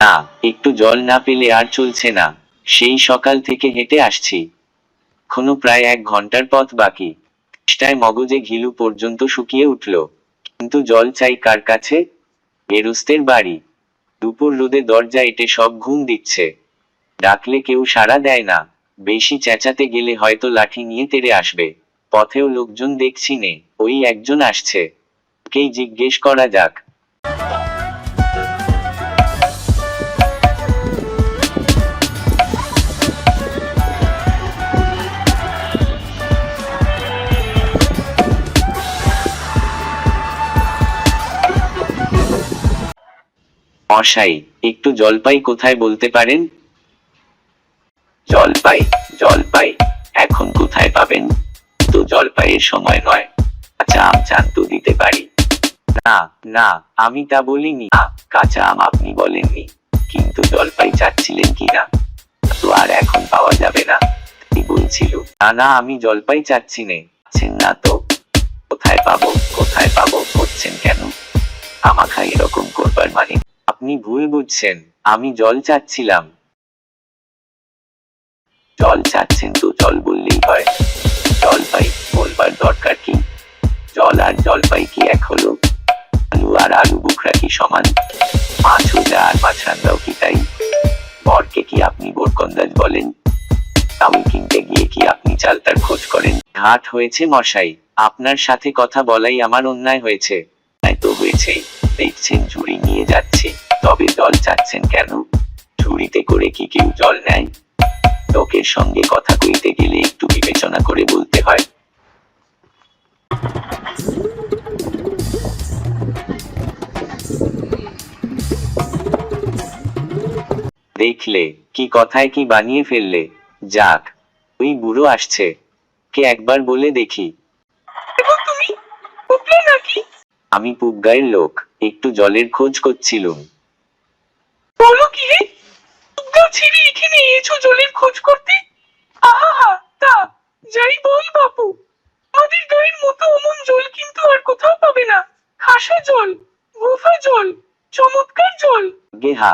না, একটু জল না পেলে আর চলছে না। সেই সকাল থেকে হেঁটে আসছি। এখনও প্রায় এক ঘণ্টার পথ বাকি। মগজে ঘিলু পর্যন্ত শুকিয়ে উঠল। কিন্তু জল চাই কার কাছে? বেরুস্তের বাড়ি। দুপুর রোদে দরজা এটে সব ঘুম দিচ্ছে। ডাকলে কেউ সাড়া দেয় না। বেশি চেঁচাতে গেলে হয়তো লাঠি নিয়ে তেড়ে আসবে। পথেও লোকজন দেখছি নে, ওই একজন আসছে। কেই জিজ্ঞেস করা যাক। মশাই, একটু জলপাই কোথায় বলতে পারেন? জলপাই জলপাই, এখন কোথায় পাবেন? তো জলপাইয়ের সময় নয়। কাঁচা আম চান তো দিতে পারি। না না, আমি তা বলিনি। কাঁচা আম আপনি বলেননি। কিন্তু জলপাই চাচ্ছিলেন কিনা তো আর এখন পাওয়া যাবে না, তিনি বলছিল। না না, আমি জলপাই চাচ্ছি নে। আছেন না তো? কোথায় পাবো কোথায় পাবো, করছেন কেন? আমাকে এরকম করবার মানে আপনি ভুল বুঝছেন, আমি জল চাচ্ছিলাম। জল চাচ্ছেন তো জল বললেই হয়। জলপাই বলবার দরকার কি? জল আর জলপাই কি এক হলো? আলু আর আলু বুকরা কি সমান? মাছ হোজা আর মাছরান্দাও কি তাই? বরকে কি আপনি বোরকন্দাজ বলেন? চাউল কিনতে গিয়ে কি আপনি চালতার খোঁজ করেন? ঘাট হয়েছে মশাই, আপনার সাথে কথা বলাই আমার অন্যায় হয়েছে। তাই তো হয়েছেই, দেখছেন ঝুড়ি নিয়ে যাচ্ছি। তবে জল চাচ্ছেন কেন? ঝুড়িতে করে কি কেউ জল নেয়? লোকের সঙ্গে কথা কইতে গেলে একটু বিবেচনা করে বলতে হয়। দেখলে কি কথায় কি বানিয়ে ফেললে? যাক ওই বুড়ো আসছে। কে একবার বলে দেখি। আমি পুবগায়ের লোক একটু জলের খোঁজ করছিলুম। বলো কি রে দুর্গা ছেড়ে এখানে এসো জলের খোঁজ করতে। আহা তা যাই বল বাপু। আমাদের গায়ের মতো অমন জল কিন্তু আর কোথাও পাবে না। খাসা জল গোফা জল চমৎকার জল। গেহা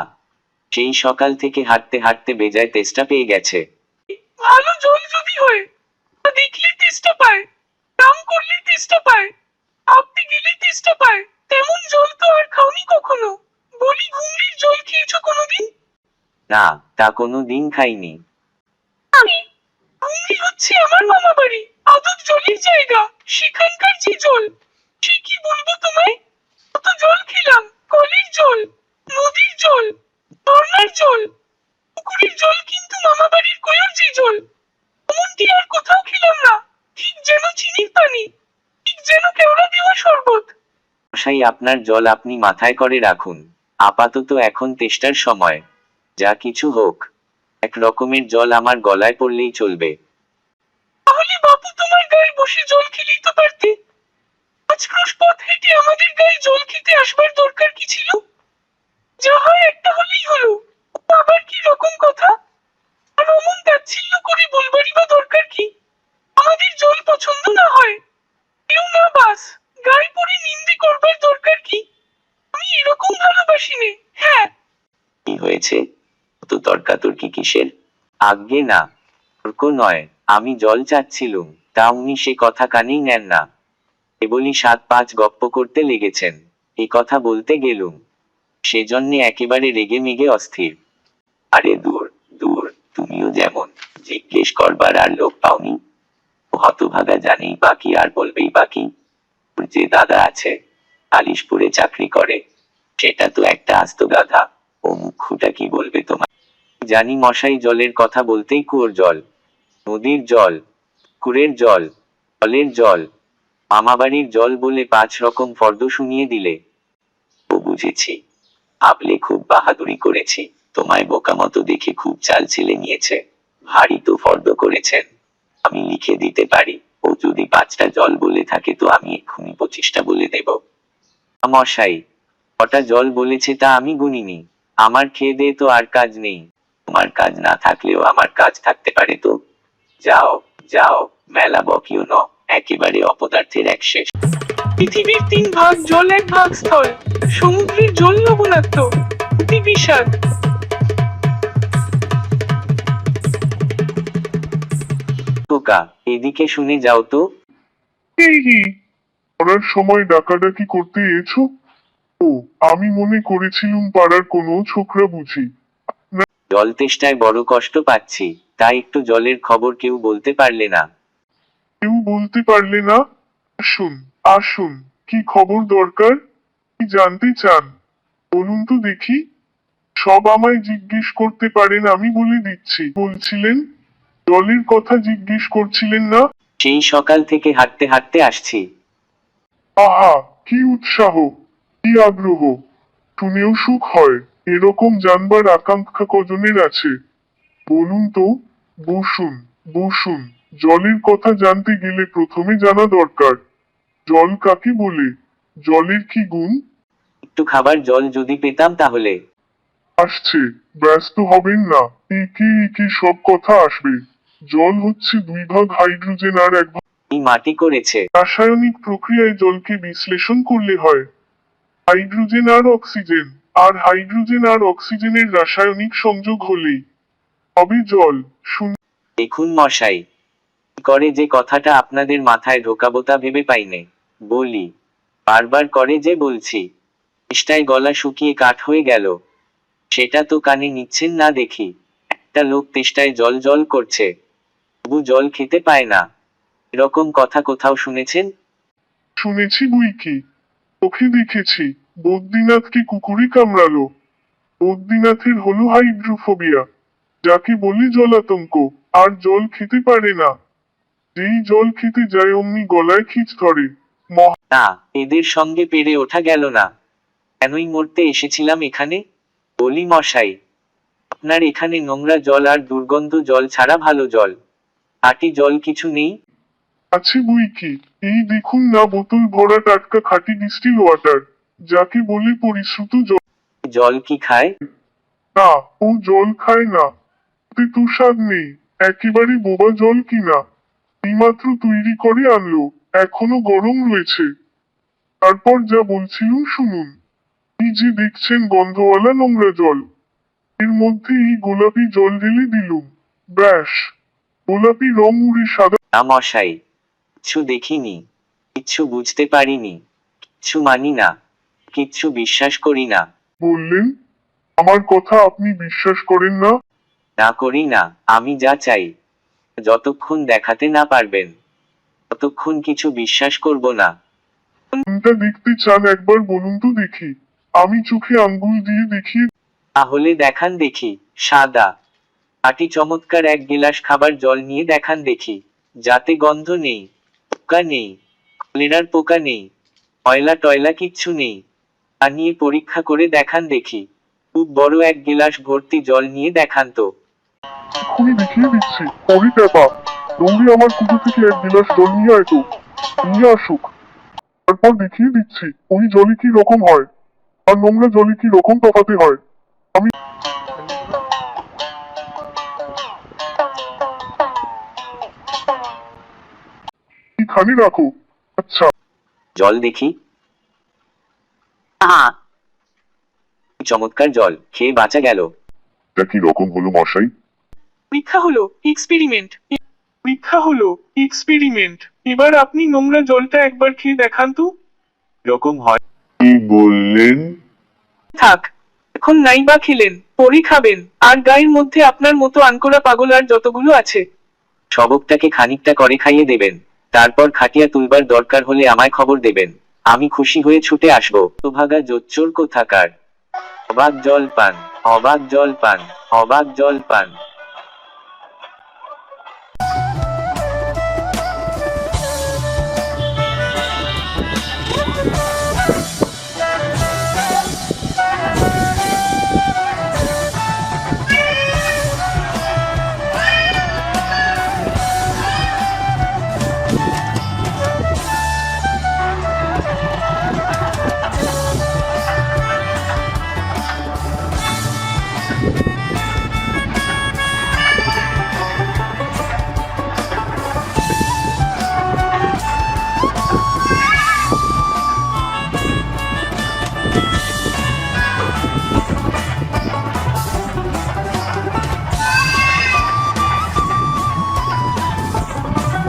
সেই সকাল থেকে হাঁটতে হাঁটতে বেজায় তেষ্টা পেয়ে গেছে। ভালো জল যদি হয় তা দেখলে তেষ্টা পায় দাম করলে তেষ্টা পায় আপনি গেলে তেষ্টা পায়। তেমন জল তো আর খাওনি কখনো। বলি ঘুমরির জল খেয়েছো কোনোদিন? না তা কোনো দিন খাইনি। আমি হচ্ছে আমার মামা বাড়ি জলের জায়গা সেখানকার যে জল। সে কি বলব তোমায় কত জল খেলাম কলের জল নদীর জল ঝর্ণার জল পুকুরের জল কিন্তু মামা বাড়ির কয়ার যে জল। এমনটি আর কোথাও খেলাম না ঠিক যেন চিনির পানি ঠিক যেন কেওড়া দেওয়া শরবত। মশাই আপনার জল আপনি মাথায় করে রাখুন। আপাতত এখন তেষ্টার সময়। যা কিছু হোক, এক রকমের জল আমার গলায় পড়লেই চলবে। তাহলে বাপু, তোমার গায়ে বসে জল খেলেই তো পারতে। পাঁচ ক্রস পথ হেঁটে আমাদের গায়ে জল খেতে আসবার দরকার কি ছিল যা হয় একটা হলেই হলো আবার কি রকম কথা আর অমন তাচ্ছিল্য করে বলবারই বা দরকার কি আমাদের জল পছন্দ না হয় কেউ না বাস গায়ে পড়ে নিন্দে করবার দরকার কি আমি এরকম ভালোবাসি নে হ্যাঁ কি হয়েছে তো তর্কাতর্কি কিসের? আজ্ঞে না তর্ক নয়, আমি জল চাচ্ছিলুম, তা উনি সে কথা কানেই নেন না। কেবলই সাত পাঁচ গপ্প করতে লেগেছেন, এ কথা বলতে গেলুম, সেজন্যে একেবারে রেগে মেগে অস্থির। আরে দূর দূর, তুমিও যেমন, জিজ্ঞেস করবার আর লোক পাওনি। হতভাগা জানেই বাকি আর বলবেই বাকি। যে দাদা আছে, আলিশপুরে চাকরি করে, সেটা তো একটা আস্ত গাধা, ও মুখুটা কি বলবে তোমার? জানি মশাই জলের কথা বলতেই কুয়োর জল, নদীর জল, কুরের জল, জলের জল, মামাবাড়ির জল বলে পাঁচ রকম ফর্দ শুনিয়ে দিলে। ও বুঝেছি ভাবলে খুব বাহাদুরি করেছি, তোমায় বোকা মতো দেখে খুব চাল ছেলে নিয়েছে, ভারী তো ফর্দ করেছেন। আমি লিখে দিতে পারি, ও যদি পাঁচটা জল বলে থাকে তো আমি এক্ষুনি পঁচিশটা বলে দেব। মশাই, কটা জল বলেছে তা আমি গুনিনি, আমার খেয়ে দিয়ে তো আর কাজ নেই। তোমার কাজ না থাকলেও আমার কাজ থাকতে পারে তো। যাও যাও মেলা বকিও ন একেবারে অপদার্থের এক শেষ। পৃথিবীর তিন ভাগ জল এক ভাগ স্থল সমুদ্রের জল লবণাক্ত কি বিষাদ। এদিকে শুনে যাও তো। এই রে, পড়ার সময় ডাকাডাকি করতে এছো ও আমি মনে করেছিলুম পাড়ার কোনো ছোকরা বুঝি। জল তেষ্টায় বড় কষ্ট পাচ্ছি তাই একটু জলের খবর কেউ বলতে পারলে না। কেউ বলতে পারলে না? আসুন আসুন কি খবর দরকার? কি জানতে চান? বলুন তো দেখি। সব আমায় জিজ্ঞেস করতে পারেন আমি বলে দিচ্ছি। বলছিলেন জলের কথা জিজ্ঞেস করছিলেন না? সেই সকাল থেকে হাঁটতে হাঁটতে আসছি। আহা কি উৎসাহ কি আগ্রহ। শুনেও সুখ হয়। এরকম জানবার আকাঙ্ক্ষা কজনের আছে? বলুন তো বসুন বসুন জলের কথা জানতে গেলে প্রথমে জানা দরকার। জল কাকে বলে? জলের কি গুণ? একটু খাবার জল যদি পেতাম তাহলে। আসছে ব্যস্ত হবেন না একে একে সব কথা আসবে। জল হচ্ছে দুই ভাগ হাইড্রোজেন আর এক ভাগ এই মাটি করেছে। রাসায়নিক প্রক্রিয়ায় জলকে বিশ্লেষণ করলে হয়। হাইড্রোজেন আর অক্সিজেন। আর হাইড্রোজেন আর অক্সিজেনের রাসায়নিক সংযোগ হলেই। হবে জল শুন দেখুন মশাই করে যে কথাটা আপনাদের মাথায় ঢোকাবো তা ভেবে পাইনে। বলি বারবার করে যে বলছি চেষ্টায় গলা শুকিয়ে কাঠ হয়ে গেল। সেটা তো কানে নিচ্ছেন না দেখি। একটা লোক তেষ্টায় জল জল করছে। তবু জল খেতে পায় না। এরকম কথা কোথাও শুনেছেন? শুনেছি বই কি। চোখে দেখেছি। বদ্রীনাথকে কুকুরে কামড়ালো। বদ্রীনাথের হলো হাইড্রোফোবিয়া যাকে বলে জলাতঙ্ক আর জল খেতে পারে না। যেই জল খেতে যায় অমনি গলায় খিচ ধরে। না এদের সঙ্গে পেরে ওঠা গেল না। কেনই মরতে এসেছিলাম এখানে? বলি মশাই আপনার এখানে নোংরা জল আর দুর্গন্ধ জল ছাড়া ভালো জল। আটি জল কিছু নেই? আছে বই কি? এই দেখুন না বোতল ভরা টাটকা খাঁটি ডিস্টিল ওয়াটার যাকে বলে পরিশ্রুত জল জল কি খায়? না ও জল খায় না। ওতে তো নেই একেবারে বোবা জল কিনা। এইমাত্র তৈরি করে আনলো এখনও গরম রয়েছে। তারপর যা বলছিলুম শুনুন। এই যে দেখছেন গন্ধওয়ালা নোংরা জল। এর মধ্যে এই গোলাপি জল ঢেলে দিলুম। ব্যাস গোলাপি রং উড়ে সাদা না মশাই কিচ্ছু দেখিনি কিচ্ছু বুঝতে পারিনি কিচ্ছু মানি না। কিচ্ছু বিশ্বাস করি না। বললেন আমার কথা আপনি বিশ্বাস করেন না? না করি না আমি যা চাই যতক্ষণ দেখাতে না পারবেন ততক্ষণ কিছু বিশ্বাস করব না। কোনটা দেখতে চান একবার বলুন তো দেখি আমি চোখে আঙ্গুল দিয়ে দেখিয়ে তাহলে দেখান দেখি সাদা আটি চমৎকার এক গিলাস খাবার জল নিয়ে দেখান দেখি যাতে গন্ধ নেই পোকা নেই কলেরার পোকা নেই ময়লা টয়লা কিচ্ছু নেই। তা নিয়ে পরীক্ষা করে দেখান দেখি। খুব বড় এক গিলাস ভর্তি জল নিয়ে দেখান তো। দেখিয়ে দিচ্ছি দৌড়ে আমার কুটো থেকে এক গিলাস জল নিয়ে আয় তো। নিয়ে আসুক। তারপর দেখিয়ে দিচ্ছি ওই জলে কি রকম হয়? আর নোংরা জলে কি রকম তফাতে হয়? আমি রাখো। আচ্ছা। জল দেখি আহা! চমৎকার জল খেয়ে বাঁচা গেল। এটা কি রকম হলো মশাই? পরীক্ষা হলো এক্সপেরিমেন্ট পরীক্ষা হলো এক্সপেরিমেন্ট এবার আপনি নোংরা জলটা একবার খেয়ে দেখান তো। এরকম হয়। কি বললেন? থাক এখন নাই বা খেলেন পরে খাবেন। আর গায়ের মধ্যে আপনার মতো আনকোরা পাগল আর যতগুলো আছে। সবকটাকে খানিকটা করে খাইয়ে দেবেন। তারপর খাটিয়া তুলবার দরকার হলে আমায় খবর দেবেন। আমি খুশি হয়ে ছুটে আসব। তোভাগা জোচ্চোর কোথাকার। অবাক জল পান অবাক জল পান অবাক জল পান